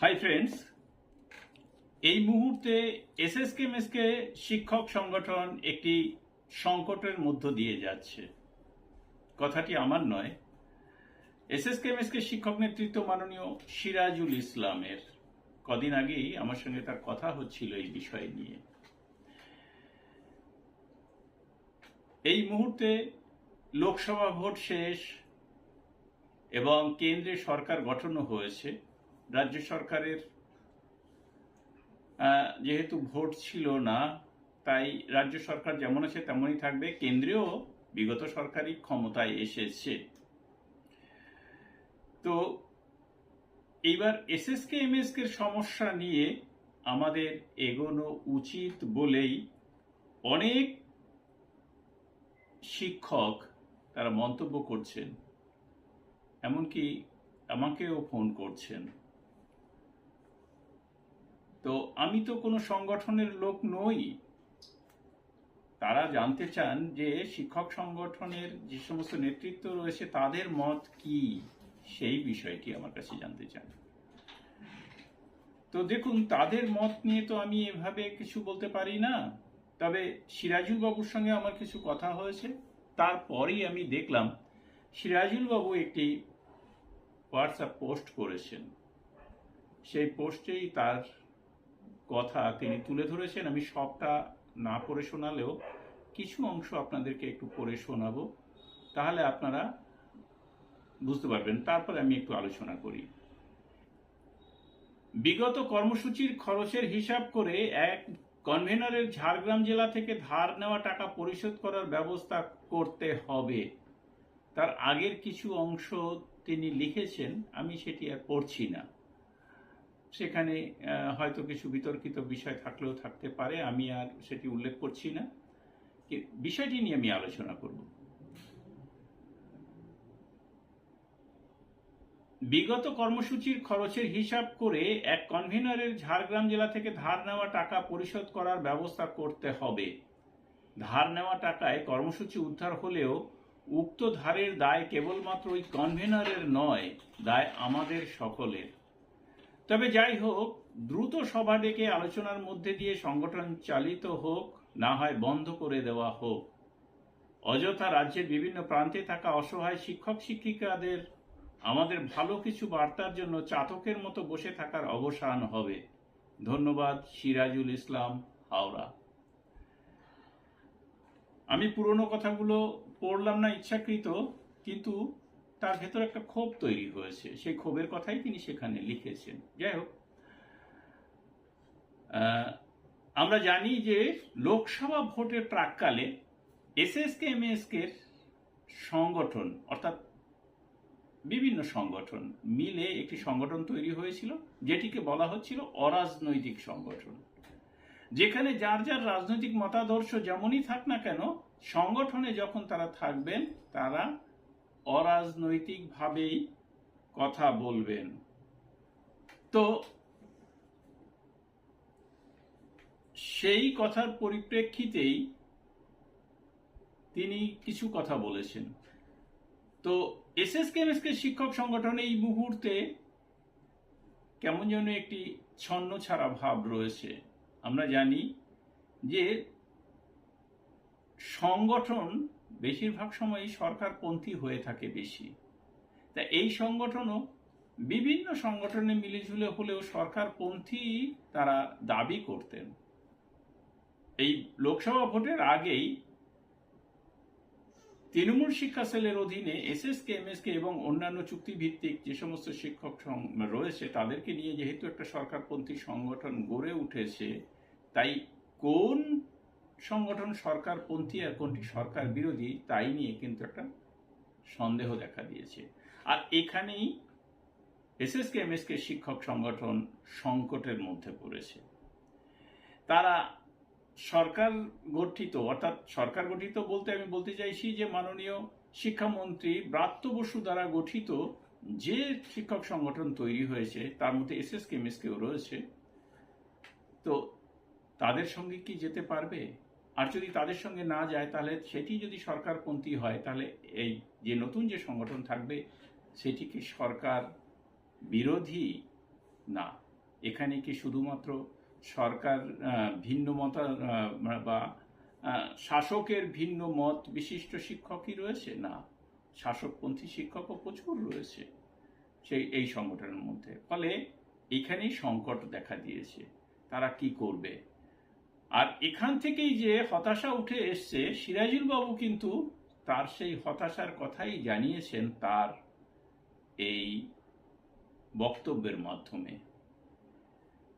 Hi friends এই মুহূর্তে এসএসকেএমএসকে শিক্ষক সংগঠন একটি সংকটের মধ্য দিয়ে যাচ্ছে। কথাটি আমার নয়। এসএসকেএমএসকে শিক্ষক নেতৃত্ব মাননীয় সিরাজুল ইসলামের। কদিন আগেই আমার সঙ্গে তার কথা হচ্ছিল এই বিষয় নিয়ে। এই মুহূর্তে লোকসভা ভোট শেষ এবং কেন্দ্রে সরকার গঠনও হয়েছে। রাজ্য সরকারের যেহেতু ভোট ছিল না, তাই রাজ্য সরকার যেমন আছে তেমনই থাকবে। কেন্দ্রীয় বিগত সরকারই ক্ষমতায় এসেছে। তো এইবার এসএসকে, এমএসকে সমস্যা নিয়ে আমাদের এগোনো উচিত বলেই অনেক শিক্ষক তারা মন্তব্য করছেন। এমনকি আমাকেও ফোন করছেন। তো আমি তো কোনো সংগঠনের লোক নই। তারা জানতে চান যে শিক্ষক সংগঠনের যে সমস্ত নেতৃত্ব রয়েছে, তাদের মত কি? সেই বিষয়টি আমার কাছে জানতে চান। তো দেখুন, তাদের মত নিয়ে তো আমি এভাবে কিছু বলতে পারি না। তবে সিরাজুল বাবুর সঙ্গে আমার কিছু কথা হয়েছে। তারপরেই আমি দেখলাম সিরাজুল বাবু একটি হোয়াটসঅ্যাপ পোস্ট করেছেন। সেই পোস্টেই তার কথা তিনি তুলে ধরেছেন, আমি সবটা না পড়ে শোনালেও কিছু অংশ আপনাদেরকে একটু পড়ে শোনাবো, তাহলে আপনারা বুঝতে পারবেন। তারপরে আমি একটু আলোচনা করি। বিগত কর্মসূচির খরচের হিসাব করে এক কনভেনরের ঝাড়গ্রাম জেলা থেকে ধার নেওয়া টাকা পরিশোধ করার ব্যবস্থা করতে হবে। তার আগের কিছু অংশ তিনি লিখেছেন, আমি সেটি আর পড়ছি না। সেখানে হয়তো কিছু বিতর্কিত বিষয় থাকলেও থাকতে পারে। আমি আর সেটি উল্লেখ করছি না। বিষয়টি নিয়ে আমি আলোচনা করব। বিগত কর্মসূচির খরচের হিসাব করে এক কনভেনরের ঝাড়গ্রাম জেলা থেকে ধার নেওয়া টাকা পরিশোধ করার ব্যবস্থা করতে হবে। ধার নেওয়া টাকায় কর্মসূচি উদ্ধার হলেও উক্ত ধারের দায় কেবলমাত্র ওই কনভেনরের নয়, দায় আমাদের সকলের। তবে যাই হোক, দ্রুত সভা ডেকে আলোচনার মধ্যে দিয়ে সংগঠন চালিত হোক, না হয় বন্ধ করে দেওয়া হোক। অযথা রাজ্যের বিভিন্ন প্রান্তে থাকা অসহায় শিক্ষক শিক্ষিকাদের আমাদের ভালো কিছু বার্তার জন্য চাতকের মতো বসে থাকার অবসান হবে। ধন্যবাদ, সিরাজুল ইসলাম, হাওড়া। আমি পুরনো কথাগুলো পড়লাম না ইচ্ছাকৃত, কিন্তু তার ভেতর একটা ক্ষোভ তৈরি হয়েছে। সেই ক্ষোভের কথাই তিনি সেখানে লিখেছেন। যাই হোক আমরা জানি যে লোকসভা ভোটের প্রাককালে এসএসকে, এমএসকে সংগঠন, অর্থাৎ বিভিন্ন সংগঠন মিলে একটি সংগঠন তৈরি হয়েছিল, যেটিকে বলা হচ্ছিল অরাজনৈতিক সংগঠন। যেখানে যার যার রাজনৈতিক মতাদর্শ যেমনই থাক না কেন, সংগঠনে যখন তারা থাকবেন, তারা অরাজনৈতিকভাবেই কথা বলবেন। তো সেই কথার পরিপ্রেক্ষিতেই তিনি কিছু কথা বলেছেন। তো এসএসকেএমএসকে শিক্ষক সংগঠন এই মুহূর্তে কেমন যেন একটি ছন্ন ছাড়া ভাব রয়েছে। আমরা জানি যে সংগঠন বেশিরভাগ সময়ই সরকারপন্থী হয়ে থাকে বেশি। তা এই সংগঠনও বিভিন্ন সংগঠনে মিলেঝুলে হলেও সরকারপন্থী তারা দাবি করতেন। এই লোকসভা ভোটের আগেই তৃণমূল শিক্ষা সেলের অধীনে এসএসকে, এমএসকে এবং অন্যান্য চুক্তিভিত্তিক যে সমস্ত শিক্ষক রয়েছে তাদেরকে নিয়ে যেহেতু একটা সরকারপন্থী সংগঠন গড়ে উঠেছে, তাই কোন সংগঠন সরকারপন্থী আর কোনটি সরকার বিরোধী, তাই নিয়ে কিন্তু একটা সন্দেহ দেখা দিয়েছে। আর এখানেই এসএসকে, এমএসকে শিক্ষক সংগঠন সংকটের মধ্যে পড়েছে। তারা সরকার গঠিত, অর্থাৎ সরকার গঠিত বলতে আমি বলতে চাইছি যে মাননীয় শিক্ষামন্ত্রী ব্রাত্য বসু দ্বারা গঠিত যে শিক্ষক সংগঠন তৈরি হয়েছে, তার মধ্যে এস এস কেমিসকেও রয়েছে। তো তাদের সঙ্গে কি যেতে পারবে? আর যদি তাদের সঙ্গে না যায়, তাহলে সেটি যদি সরকারপন্থী হয়, তাহলে এই যে নতুন যে সংগঠন থাকবে সেটি কি সরকার বিরোধী না। এখানে কি শুধুমাত্র সরকার ভিন্ন মত বা শাসকের ভিন্ন মত বিশিষ্ট শিক্ষকই রয়েছে? না। শাসকপন্থী শিক্ষকও প্রচুর রয়েছে সেই, এই সংগঠনের মধ্যে। ফলে এখানেই সংকট দেখা দিয়েছে। তারা কি করবে? আর এখান থেকেই যে হতাশা উঠে এসছে সিরাজুল বাবু কিন্তু তার সেই হতাশার কথাই জানিয়েছেন তার এই বক্তব্যের মাধ্যমে।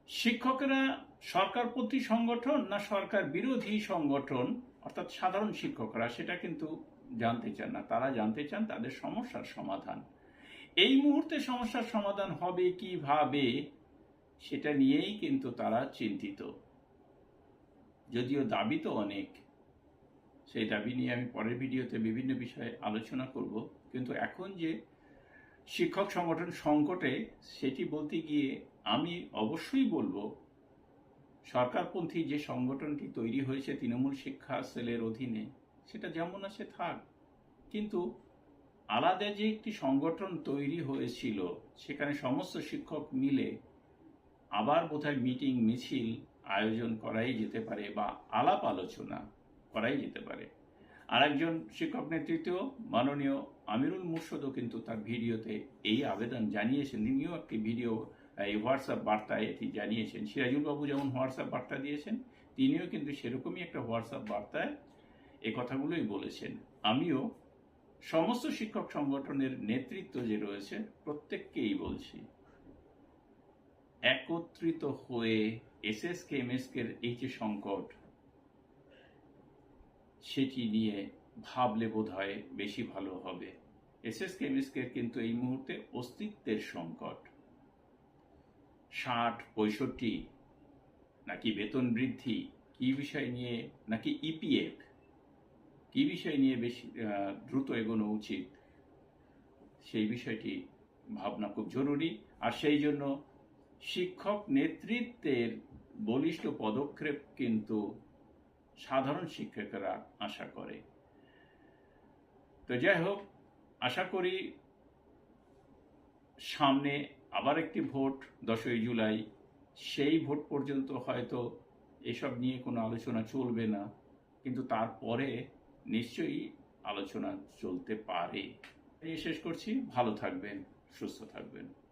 শিক্ষকেরা সরকারপন্থী সংগঠন না সরকার বিরোধী সংগঠন, অর্থাৎ সাধারণ শিক্ষকরা, সেটা কিন্তু জানতে চান না। তারা জানতে চান তাদের সমস্যার সমাধান। এই মুহূর্তে সমস্যার সমাধান হবে কীভাবে, সেটা নিয়েই কিন্তু তারা চিন্তিত। যদিও দাবি তো অনেক, সেই দাবি নিয়ে আমি পরের ভিডিওতে বিভিন্ন বিষয়ে আলোচনা করব। কিন্তু এখন যে শিক্ষক সংগঠন সংকটে, সেটি বলতে গিয়ে আমি অবশ্যই বলব, সরকারপন্থী যে সংগঠনটি তৈরি হয়েছে তৃণমূল শিক্ষা সেলের অধীনে, সেটা যেমন আছে থাক। কিন্তু আলাদা যে একটি সংগঠন তৈরি হয়েছিল, সেখানে সমস্ত শিক্ষক মিলে আবার বোধহয় মিটিং, মিছিল আয়োজন করাই যেতে পারে বা আলাপ আলোচনা করাই যেতে পারে। আর একজন শিক্ষক নেতৃত্ব মাননীয় আমিরুল মুর্শদও কিন্তু তার ভিডিওতে এই আবেদন জানিয়েছেন। তিনিও একটি ভিডিও, এই হোয়াটসঅ্যাপ বার্তায় এটি জানিয়েছেন। সিরাজুল বাবু যেমন হোয়াটসঅ্যাপ বার্তা দিয়েছেন, তিনিও কিন্তু সেরকমই একটা হোয়াটসঅ্যাপ বার্তায় এ কথাগুলোই বলেছেন। আমিও সমস্ত শিক্ষক সংগঠনের নেতৃত্ব যে রয়েছে, প্রত্যেককেই বলছি। একত্রিত হয়ে এসএসকে এমএসকে এই যে সংকট, সেটি নিয়ে ভাবলে বোধ হয় বেশি ভালো হবে। এসএসকে এমএসকে কিন্তু এই মুহূর্তে অস্তিত্বের সংকট। ষাট, পঁয়ষট্টি, নাকি বেতন বৃদ্ধি, কি বিষয় নিয়ে, নাকি ইপিএফ, কি বিষয় নিয়ে বেশি দ্রুত এগোনো উচিত, সেই বিষয়টি ভাবনা খুব জরুরি। আর সেই জন্য শিক্ষক নেতৃত্বের বলিষ্ঠ পদক্ষেপ কিন্তু সাধারণ শিক্ষকেরা আশা করে। তো যাই হোক, আশা করি সামনে আবার একটি ভোট, দশই জুলাই। সেই ভোট পর্যন্ত হয়তো এসব নিয়ে কোনো আলোচনা চলবে না, কিন্তু তারপরে নিশ্চয়ই আলোচনা চলতে পারে। শেষ করছি। ভালো থাকবেন, সুস্থ থাকবেন।